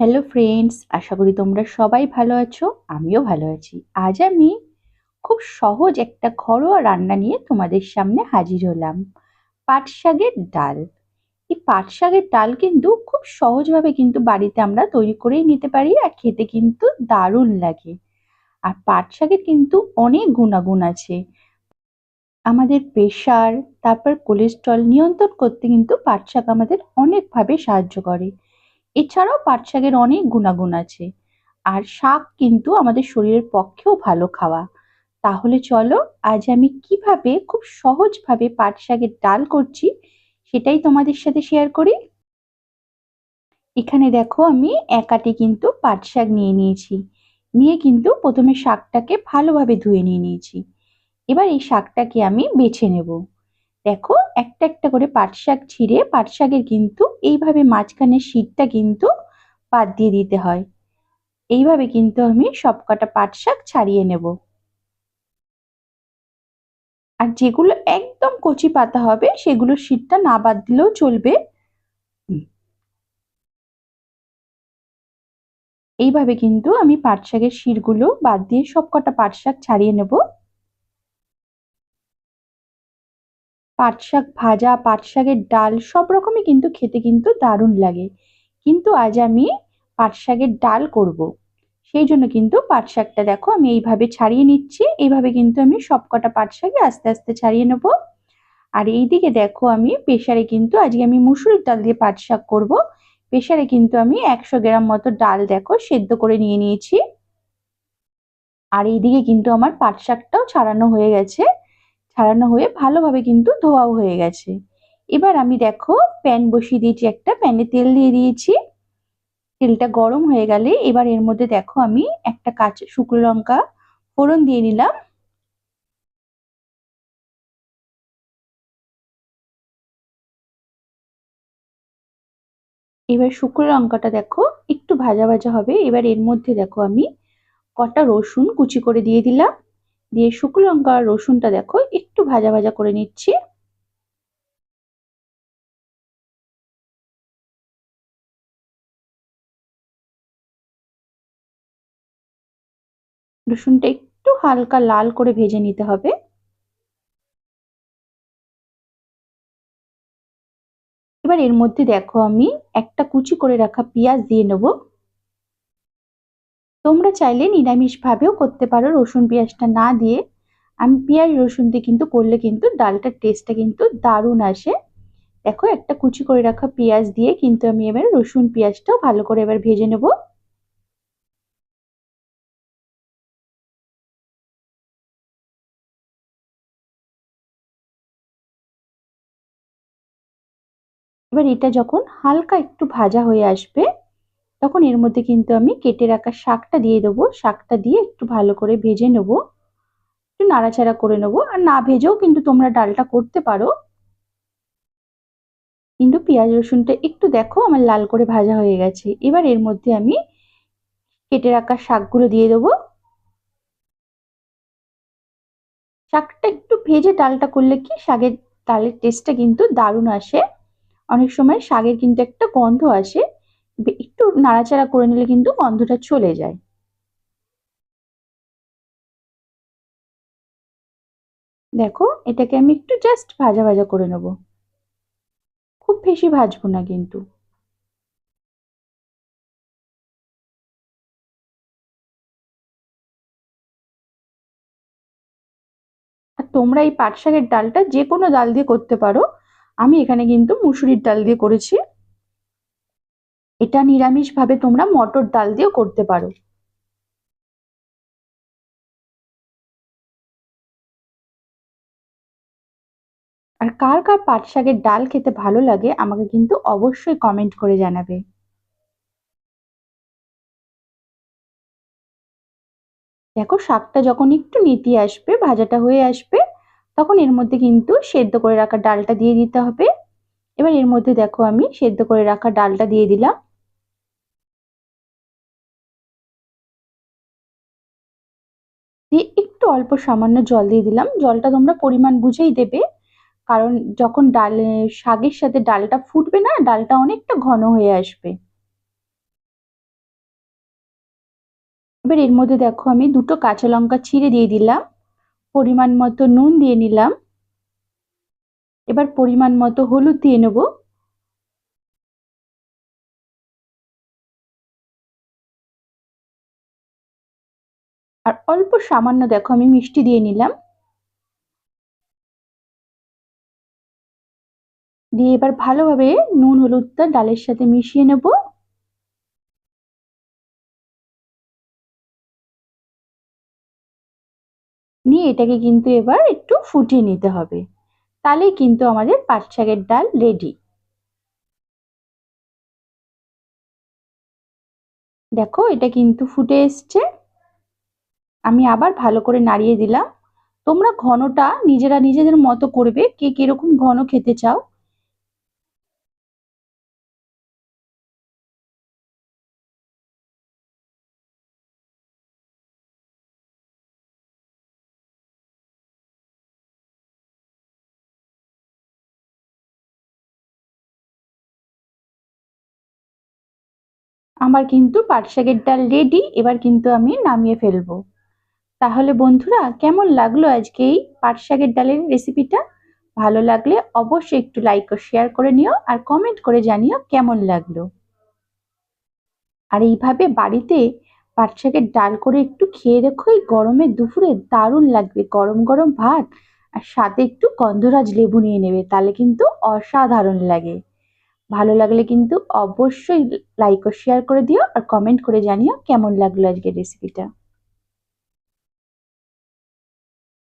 Hello friends আশা করি তোমরা সবাই ভালো আছো, আমিও ভালো আছি। আজ আমি খুব সহজ একটা ঘরোয়া রান্না নিয়ে তোমাদের সামনে হাজির হলাম। পাট শাকের ডাল। এই পাট শাকের ডাল কিন্তু খুব সহজভাবে কিন্তু বাড়িতে আমরা তৈরি করেই নিতে পারি আর খেতে কিন্তু দারুণ লাগে। আর পাট শাকের কিন্তু অনেক গুণাগুণ আছে। আমাদের প্রেশার তারপর কোলেস্ট্রল নিয়ন্ত্রণ করতে কিন্তু পাট শাক আমাদের অনেকভাবে সাহায্য করে। এছাড়াও পাট শাকের অনেক গুণাগুণ আছে। আর শাক কিন্তু আমাদের শরীরের পক্ষেও ভালো খাওয়া। তাহলে চলো, আজ আমি কীভাবে খুব সহজভাবে পাট শাকের ডাল করছি সেটাই তোমাদের সাথে শেয়ার করি। এখানে দেখো আমি একাটি কিন্তু পাট শাক নিয়ে নিয়েছি। নিয়ে কিন্তু প্রথমে শাকটাকে ভালোভাবে ধুয়ে নিয়ে নিয়েছি। এবার এই শাকটাকে আমি বেছে নেব। দেখো একটা একটা করে পাট শাক ছিঁড়ে, পাট শাকের কিন্তু এইভাবে মাঝখানের শীতটা কিন্তু বাদ দিয়ে দিতে হয়। এইভাবে কিন্তু আমি সব কটা পাট শাক ছাড়িয়ে নেব। আর যেগুলো একদম কচি পাতা হবে, সেগুলো শীতটা না বাদ দিলেও চলবে। এইভাবে কিন্তু আমি পাট শাকের শিরগুলো বাদ দিয়ে সব কটা পাট শাক ছাড়িয়ে নেব। পাট শাক ভাজা পাট শাকের ডাল, সব রকমই কিন্তু খেতে কিন্তু দারুণ লাগে। কিন্তু আজ আমি পাট শাকের ডাল করব। সেই জন্য কিন্তু পাট শাকটা দেখো আমি এইভাবে ছাড়িয়ে নিচ্ছি। এইভাবে কিন্তু আমি সব কটা পাট আস্তে আস্তে ছাড়িয়ে নেব। আর এইদিকে দেখো আমি প্রেশারে কিন্তু আজকে আমি মুসুরির ডাল দিয়ে পাট শাক করব। প্রেশারে কিন্তু আমি একশো গ্রাম মতো ডাল দেখো সেদ্ধ করে নিয়ে নিয়েছি। আর এইদিকে কিন্তু আমার পাট শাকটাও ছাড়ানো হয়ে গেছে। ছাড়ানো হয়ে ভালোভাবে কিন্তু ধোয়াও হয়ে গেছে। এবার আমি দেখো প্যান বসিয়ে দিয়েছি একটা, প্যানে তেল দিয়ে দিয়েছি। তেলটা গরম হয়ে গেলে এবার এর মধ্যে দেখো আমি একটা কাঁচা শুকনো লঙ্কা ফোড়ন দিয়ে নিলাম। এবার শুকনো লঙ্কাটা দেখো একটু ভাজা ভাজা হবে। এবার এর মধ্যে দেখো আমি কটা রসুন কুচি করে দিয়ে দিলাম। দিয়ে শুকনো লঙ্কা আর রসুনটা দেখো, একটু ভাজা ভাজা করে নিচ্ছি। রসুনটা একটু হালকা লাল করে ভেজে নিতে হবে। এবার এর মধ্যে দেখো আমি একটা কুচি করে রাখা পেঁয়াজ দিয়ে নেব। তোমরা চাইলে নিরামিষভাবেও করতে পারো রসুন পেঁয়াজটা না দিয়ে। আমি পেঁয়াজ রসুন দিয়ে কিন্তু করলে কিন্তু ডালটার টেস্টটা কিন্তু দারুণ আসে। দেখো, একটা কুচি করে রাখা পেঁয়াজ দিয়ে কিন্তু আমি এবার রসুন পেঁয়াজটাও ভালো করে এবার ভেজে নেব। এবার এটা যখন হালকা একটু ভাজা হয়ে আসবে তখন এর মধ্যে কিন্তু আমি কেটে রাখা শাকটা দিয়ে দেবো। শাকটা দিয়ে একটু ভালো করে ভেজে নেব। একটু নাড়াচাড়া করে নেব। আর না ভেজেও কিন্তু তোমরা ডালটা করতে পারো। কিন্তু পেঁয়াজ, রসুনটা একটু দেখো, আমার লাল করে ভাজা হয়ে গেছে। এবার এর মধ্যে আমি কেটে রাখা শাকগুলো দিয়ে দেবো। শাকটা একটু ভেজে ডালটা করলে কি শাকের ডালের টেস্টটা কিন্তু দারুণ আসে। অনেক সময় শাকের কিন্তু একটা গন্ধ আসে। নাড়াচাড়া করে নিলে কিন্তু গন্ধটা চলে যায়। দেখো, এটাকে আমি একটু জাস্ট ভাজা ভাজা করে নেব। খুব বেশি ভাজবো না কিন্তু। তোমরা এই পাট শাকের ডালটা যে কোনো ডাল দিয়ে করতে পারো। আমি এখানে কিন্তু মুসুরির ডাল দিয়ে করেছি। এটা নিরামিষভাবে তোমরা মটর ডাল দিয়েও করতে পারো। আর কার কার পাট শাকের ডাল খেতে ভালো লাগে আমাকে কিন্তু অবশ্যই কমেন্ট করে জানাবে। দেখো, শাকটা যখন একটু নিতে আসবে, ভাজাটা হয়ে আসবে, তখন এর মধ্যে কিন্তু সেদ্ধ করে রাখা ডালটা দিয়ে দিতে হবে। এবার এর মধ্যে দেখো আমি সেদ্ধ করে রাখা ডালটা দিয়ে দিলাম। দিয়ে একটু অল্প সামান্য জল দিয়ে দিলাম। জলটা তোমরা পরিমাণ বুঝেই দেবে। কারণ যখন ডাল, শাকের সাথে ডালটা ফুটবে না, ডালটা অনেকটা ঘন হয়ে আসবে। এবার এর মধ্যে দেখো আমি দুটো কাঁচা লঙ্কা ছিঁড়ে দিয়ে দিলাম। পরিমাণ মতো নুন দিয়ে নিলাম। এবার পরিমাণ মতো হলুদ দিয়ে নেব। অল্প সামান্য দেখো, আমি মিষ্টি দিয়ে নিলাম। দিয়ে এবার ভালোভাবে নুন হলুদটা ডালের সাথে মিশিয়ে নেব। নিয়ে এটাকে কিন্তু এবার একটু ফুটিয়ে নিতে হবে। তাহলেই কিন্তু আমাদের পাট শাকের ডাল রেডি দেখো, এটা কিন্তু ফুটে এসছে। আমি আবার ভালো করে নাড়িয়ে দিলাম। তোমরা ঘনটা নিজেরা নিজেদের মতো করবে। কে কীরকম ঘন খেতে চাও? আমার কিন্তু পাট শাকের ডাল রেডি এবার কিন্তু আমি নামিয়ে ফেলব। তাহলে বন্ধুরা, কেমন লাগল আজকে এই পাট শাকের ডালের রেসিপিটা ভালো লাগলে অবশ্যই একটু লাইক ও শেয়ার করে নিও আর কমেন্ট করে জানিও কেমন লাগল। আর এইভাবে বাড়িতে পাট শাকের ডাল করে একটু খেয়ে দেখো, এই গরমে দুপুরে দারুণ লাগবে। গরম গরম ভাত আর সাথে একটু গন্ধরাজ লেবু নিয়ে নেবে, তাহলে কিন্তু অসাধারণ লাগে। ভালো লাগলে কিন্তু অবশ্যই লাইক ও শেয়ার করে দিও আর কমেন্ট করে জানিও কেমন লাগল আজকের রেসিপিটা